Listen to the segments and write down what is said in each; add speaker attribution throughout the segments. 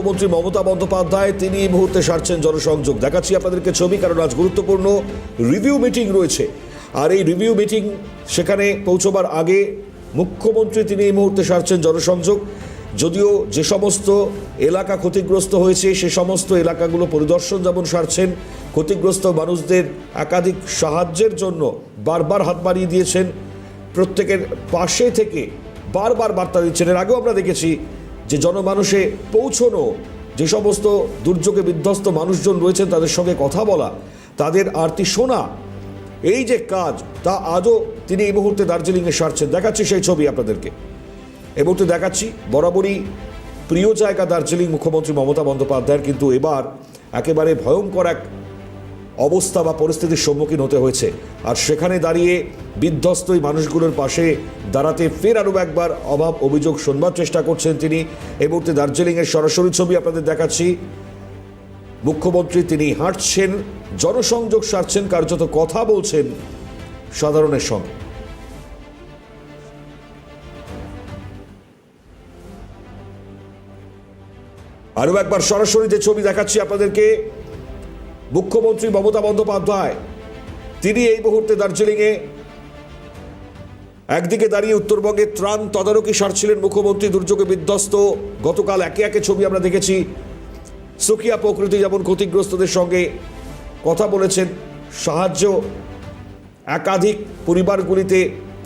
Speaker 1: মুখ্যমন্ত্রী মমতা বন্দ্যোপাধ্যায়, তিনি এই মুহূর্তে সারছেন জনসংযোগ। দেখাচ্ছি আপনাদেরকে ছবি, কারণ আজ গুরুত্বপূর্ণ রিভিউ মিটিং রয়েছে। আর এই রিভিউ মিটিং সেখানে পৌঁছবার আগে মুখ্যমন্ত্রী, তিনি এই মুহূর্তে সারছেন জনসংযোগ। যদিও যে সমস্ত এলাকা ক্ষতিগ্রস্ত হয়েছে, সে সমস্ত এলাকাগুলো পরিদর্শন যেমন সারছেন, ক্ষতিগ্রস্ত মানুষদের একাধিক সাহায্যের জন্য বারবার হাত বাড়িয়ে দিয়েছেন। প্রত্যেকের পাশে থেকে বারবার বার্তা দিচ্ছেন। এর আগেও আমরা দেখেছি যে জনমানুষে পৌঁছনো, যে সমস্ত দুর্যোগে বিধ্বস্ত মানুষজন রয়েছেন তাদের সঙ্গে কথা বলা, তাদের আরতি শোনা, এই যে কাজ, তা আজও তিনি এই মুহূর্তে দার্জিলিংয়ে সারছেন। দেখাচ্ছি সেই ছবি আপনাদেরকে। এই মুহূর্তে দেখাচ্ছি বরাবরই প্রিয় জায়গা দার্জিলিং মুখ্যমন্ত্রী মমতা বন্দ্যোপাধ্যায়ের, কিন্তু এবার একেবারে ভয়ঙ্কর এক অবস্থা বা পরিস্থিতির সম্মুখীন হতে হয়েছে। আর সেখানে দাঁড়িয়ে বিধ্বস্ত মানুষগুলোর পাশে দাঁড়াতে ফের আরও একবার অভাব অভিযোগ শোনবার চেষ্টা করছেন তিনি। এই মুহূর্তে দার্জিলিংয়ের সরাসরি ছবি আপনাদের দেখাচ্ছি। মুখ্যমন্ত্রী তিনি হাঁটছেন, জনসংযোগ সারছেন, কার্যত কথা বলছেন সাধারণের সঙ্গে। আরও একবার সরাসরি যে ছবি দেখাচ্ছি আপনাদেরকে। মুখ্যমন্ত্রী মমতা বন্দ্যোপাধ্যায়, তিনি এই মুহূর্তে দার্জিলিংয়ে। একদিকে দাঁড়িয়ে উত্তরবঙ্গে ত্রাণ তদারকি সারছিলেন মুখ্যমন্ত্রী, দুর্যোগে বিধ্বস্ত। গতকাল একে একে ছবি আমরা দেখেছি। সুখিয়া প্রকৃতি যেমন ক্ষতিগ্রস্তদের সঙ্গে কথা বলেছেন, সাহায্য একাধিক পরিবারগুলিতে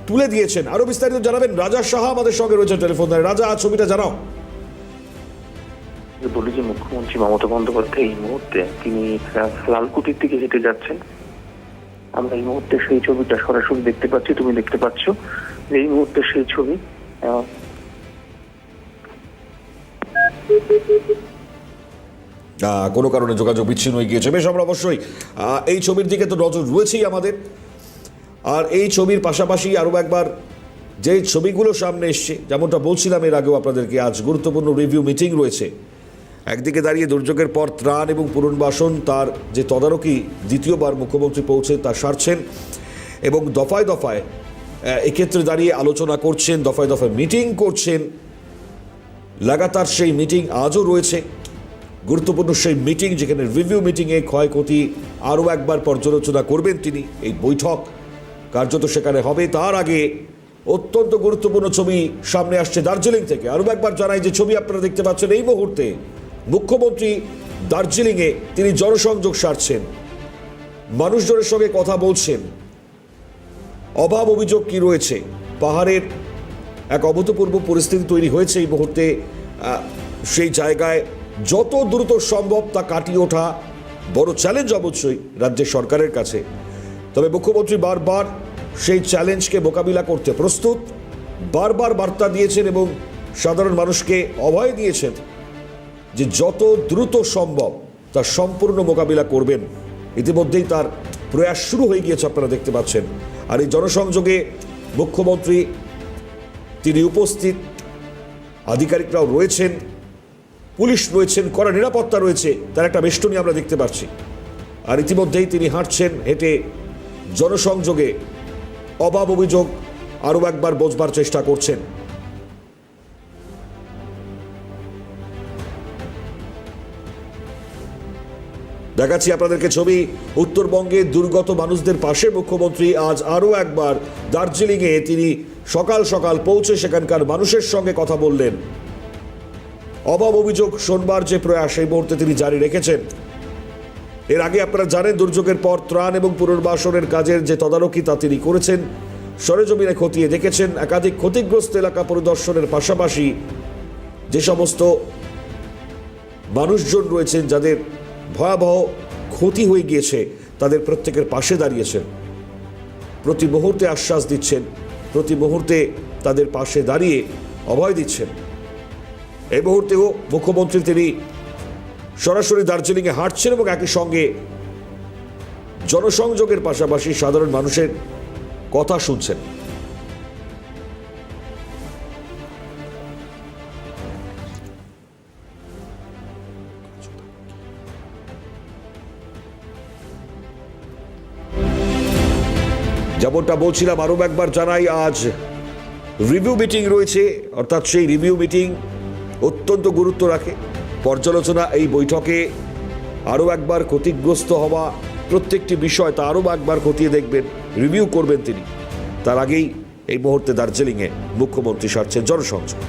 Speaker 1: তুলে দিয়েছেন। আরও বিস্তারিত জানাবেন রাজা সাহা আমাদের সঙ্গে রয়েছেন টেলিফোন। রাজা, ছবিটা জানাও।
Speaker 2: বলি যে মুখ্যমন্ত্রী মমতা বন্দ্যোপাধ্যায়, এই মুহূর্তে তিনি লালকুটির দিকে হেঁটে যাচ্ছেন। আমরা এই মুহূর্তে সেই ছবিটা সরাসরি দেখতে পাচ্ছি, তুমি দেখতে পাচ্ছ এই মুহূর্তে সেই ছবি
Speaker 1: কোনো কারণে যোগাযোগ বিচ্ছিন্ন হয়ে গিয়েছে। বেশ, আমরা অবশ্যই এই ছবির দিকে তো নজর রয়েছেই আমাদের। আর এই ছবির পাশাপাশি আরও একবার যে ছবিগুলো সামনে এসছে, যেমনটা বলছিলাম এর আগেও আপনাদেরকে, আজ গুরুত্বপূর্ণ রিভিউ মিটিং রয়েছে। একদিকে দাঁড়িয়ে দুর্যোগের পর ত্রাণ এবং পুনর্বাসন, তার যে তদারকি দ্বিতীয়বার মুখ্যমন্ত্রী পৌঁছে তা সারছেন এবং দফায় দফায় এক্ষেত্রে দাঁড়িয়ে আলোচনা করছেন, দফায় দফায় মিটিং করছেন। লাগাতার সেই মিটিং আজও রয়েছে। গুরুত্বপূর্ণ সেই মিটিং যেখানে রিভিউ মিটিংয়ে ক্ষয়ক্ষতি আরও একবার পর্যালোচনা করবেন তিনি। এই বৈঠক কার্যত সেখানে হবে। তার আগে অত্যন্ত গুরুত্বপূর্ণ ছবি সামনে আসছে দার্জিলিং থেকে। আরও একবার জানাই যে ছবি আপনারা দেখতে পাচ্ছেন এই মুহূর্তে মুখ্যমন্ত্রী দার্জিলিংয়ে তিনি জনসংযোগ সারছেন। মানুষজনের সঙ্গে কথা বলছেন। অভাব অভিযোগ কি রয়েছে? পাহাড়ের এক অভূতপূর্ব পরিস্থিতি তৈরি হয়েছে এই মুহূর্তে। সেই জায়গায় যত দ্রুত সম্ভব তা কাটিয়ে ওঠা বড় চ্যালেঞ্জ অবশ্যই রাজ্যের সরকারের কাছে। তবে মুখ্যমন্ত্রী বারবার সেই চ্যালেঞ্জকে মোকাবিলা করতে প্রস্তুত। বারবার বার্তা দিয়েছেন এবং সাধারণ মানুষকে অভয় দিয়েছেন। যে যত দ্রুত সম্ভব তা সম্পূর্ণ মোকাবিলা করবেন। ইতিমধ্যেই তার প্রয়াস শুরু হয়ে গিয়েছে আপনারা দেখতে পাচ্ছেন। আর এই জনসংযোগে মুখ্যমন্ত্রী, তিনি উপস্থিত, আধিকারিকরাও রয়েছেন, পুলিশ রয়েছেন, কড়া নিরাপত্তা রয়েছে, তার একটা বেষ্টনী আমরা দেখতে পাচ্ছি। আর ইতিমধ্যেই তিনি হাঁটছেন, হেঁটে জনসংযোগে অভাব অভিযোগ আরও একবার বোঝবার চেষ্টা করছেন। দেখাচ্ছি আপনাদেরকে ছবি। উত্তরবঙ্গে দুর্গত মানুষদের পাশে মুখ্যমন্ত্রী আজ আরও একবার দার্জিলিংয়ে তিনি সকাল সকাল পৌঁছে সেখানকার মানুষের সঙ্গে কথা বললেন। অভাব অভিযোগ শোনবার যে প্রয়াস এই মুহূর্তে তিনি জারি রেখেছেন। এর আগে আপনারা জানেন, দুর্যোগের পর ত্রাণ এবং পুনর্বাসনের কাজের যে তদারকি তা তিনি করেছেন, সরেজমিনে খতিয়ে দেখেছেন, একাধিক ক্ষতিগ্রস্ত এলাকা পরিদর্শনের পাশাপাশি যে সমস্ত মানুষজন রয়েছেন, যাদের ভয়াবহ ক্ষতি হয়ে গিয়েছে, তাদের প্রত্যেকের পাশে দাঁড়িয়েছেন প্রতি মুহূর্তে আশ্বাস দিচ্ছেন, প্রতি মুহূর্তে তাদের পাশে দাঁড়িয়ে অভয় দিচ্ছেন। এই মুহূর্তেও মুখ্যমন্ত্রী তিনি সরাসরি দার্জিলিংয়ে হাঁটছেন এবং একই সঙ্গে জনসংযোগের পাশাপাশি সাধারণ মানুষের কথা শুনছেন। যেমনটা বলছিলাম, আরও একবার জানাই, আজ রিভিউ মিটিং রয়েছে, অর্থাৎ সেই রিভিউ মিটিং অত্যন্ত গুরুত্ব রাখে। পর্যালোচনা এই বৈঠকে আরও একবার ক্ষতিগ্রস্ত হওয়া প্রত্যেকটি বিষয় তা আরও একবার খতিয়ে দেখবেন রিভিউ করবেন তিনি। তার আগেই এই মুহূর্তে দার্জিলিংয়ে মুখ্যমন্ত্রী সারছেন জনসংযোগ।